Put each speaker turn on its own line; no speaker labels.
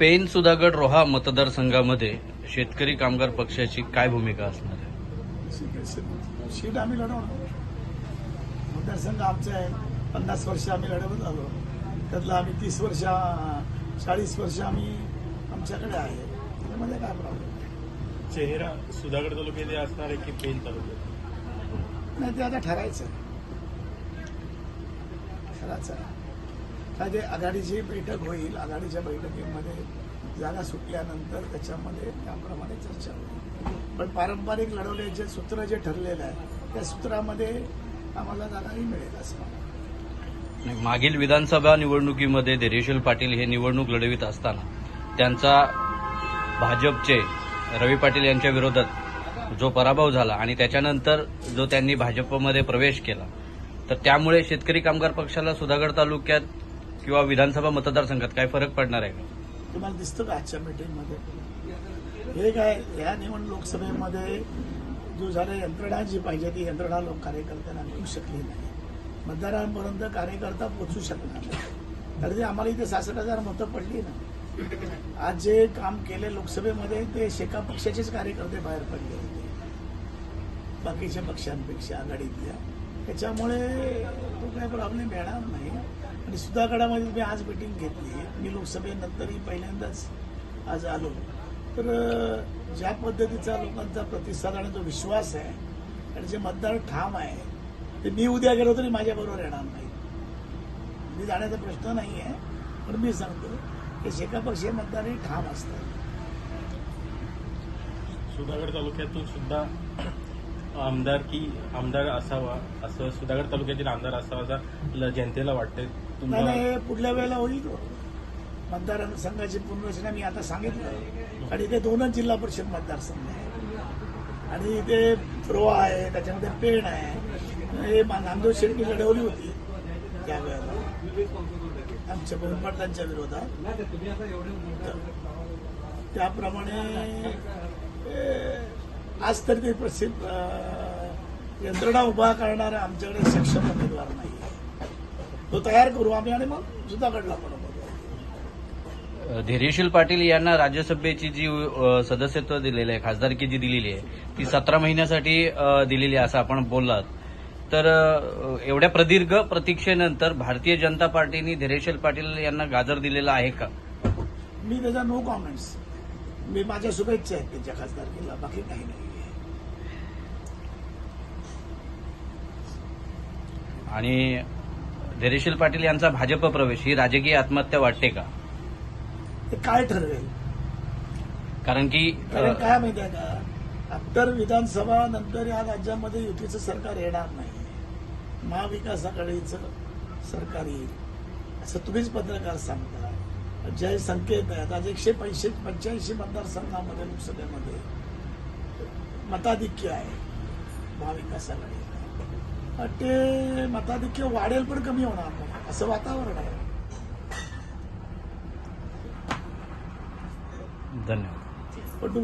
Pen Sudhagad Roha मतदारसंघामध्ये शेतकरी कामगार पक्षाची काय भूमिका असणार आहे?
सीट आम्ही लढवणार. मतदारसंघ आमचा आहे. पन्नास वर्ष आम्ही लढवत आलो. त्यातलं आम्ही तीस वर्ष चाळीस वर्ष आम्ही आमच्याकडे आहे. त्यामध्ये काय प्रॉब्लेम
चेहरा सुधागड तालुक्यात असणार आहे की पेन तालुक्यात?
नाही ते आता ठरायचं. ठरायचं. आहे जे आघाडीची बैठक होईल आघाडीच्या बैठकीमध्ये जागा सुटल्यानंतर त्याच्यामध्ये त्याप्रमाणे चर्चा होईल. पण पारंपरिक लढवण्याचे सूत्र जे ठरलेलं आहे त्या सूत्रामध्ये आम्हाला जागाही मिळेल असं
नाही, मागील विधानसभा निवडणुकीमध्ये धैर्यशील पाटील हे निवडणूक लढवित असताना त्यांचा भाजपचे रवी पाटील यांच्या विरोधात जो पराभव झाला आणि त्याच्यानंतर जो त्यांनी भाजपमध्ये प्रवेश केला तर त्यामुळे शेतकरी कामगार पक्षाला सुधागड तालुक्यात किंवा विधानसभा मतदारसंघात काय फरक पडणार आहे? का
तुम्हाला दिसतं का आजच्या मीटिंगमध्ये? हे काय या निवड लोकसभेमध्ये जो झाला यंत्रणा जी पाहिजे ती यंत्रणा लोक कार्यकर्त्यांना मिळू शकली नाही. मतदारांपर्यंत कार्यकर्ता पोचू शकणार नाही. तर ते आम्हाला इथे सहासष्ट हजार मतं पडली ना. आज जे काम केले लोकसभेमध्ये ते शेका पक्षाचेच कार्यकर्ते बाहेर पडले होते. बाकीच्या पक्षांपेक्षा आघाडीतल्या. त्याच्यामुळे तो काही प्रॉब्लेम येणार नाही. आणि सुधागडामध्ये मी आज मिटिंग घेतली. मी लोकसभेनंतरही पहिल्यांदाच आज आलो. तर ज्या पद्धतीचा लोकांचा प्रतिसाद आणि जो विश्वास आहे आणि जे मतदार ठाम आहे ते मी उद्या गेलो तरी माझ्याबरोबर येणार नाही मी जाण्याचा प्रश्न नाही आहे पण मी सांगतो की शेका पक्षीय मतदारही ठाम असतात.
सुधागड तालुक्यातून सुद्धा आमदार की आमदार असावा असं सुधागड तालुक्यातील आमदार असावा असं ल- जनतेला वाटतंय. तुम्हाला
हे पुढल्या वेळेला होईल. तो. मतदार संघाची पुनर्रचना मी आता सांगितलं. आणि इथे दोनच जिल्हा परिषद मतदारसंघ आहे. आणि इथे रोहा आहे त्याच्यामध्ये पेण आहे. हे मा- नामदेव शेट्टी लढवली होती त्यावेळेला आमच्या बहुमतांच्या विरोधात. त्याप्रमाणे आज तरी ते प्रसिद्ध यंत्रणा उभा करणारा आमच्याकडे सक्षम उमेदवार नाही तो तयार करू आम्ही आणि मग सुधाकडला पण बघू.
धैर्यशील पाटील यांना राज्यसभेची जी सदस्यत्व दिलेलं आहे खासदारकी जी दिलेली आहे ती सतरा महिन्यासाठी दिलेली आहे असं आपण बोललात. तर एवढ्या प्रदीर्घ प्रतीक्षेनंतर भारतीय जनता पार्टीने धैर्यशील पाटील यांना गाजर दिलेला आहे का?
मी त्याचा नो कॉमेंट्स मी माझ्या शुभेच्छा आहेत त्यांच्या खासदारकीला बाकी काही नाही.
आणि धैर्यशील पाटील यांचा भाजप प्रवेश ही राजकीय आत्महत्या वाटते का?
ते काय ठरवेल?
कारण की
कारण काय माहिती आहे का? आफ्टर विधानसभा नंतर या राज्यामध्ये युतीचं सरकार येणार नाही. महाविकास आघाडीचं सरकार येईल. असं तुम्हीच पत्रकार सांगता. जे संकेत आहेत आज एकशे पैसे पंच्याऐंशी मतदारसंघामध्ये लोकसभेमध्ये मताधिक्य आहे महाविकास आघाडीला ते मताधिक्य वाढेल पण कमी होणार नाही असं वातावरण आहे.
धन्यवाद.
पण तुम्ही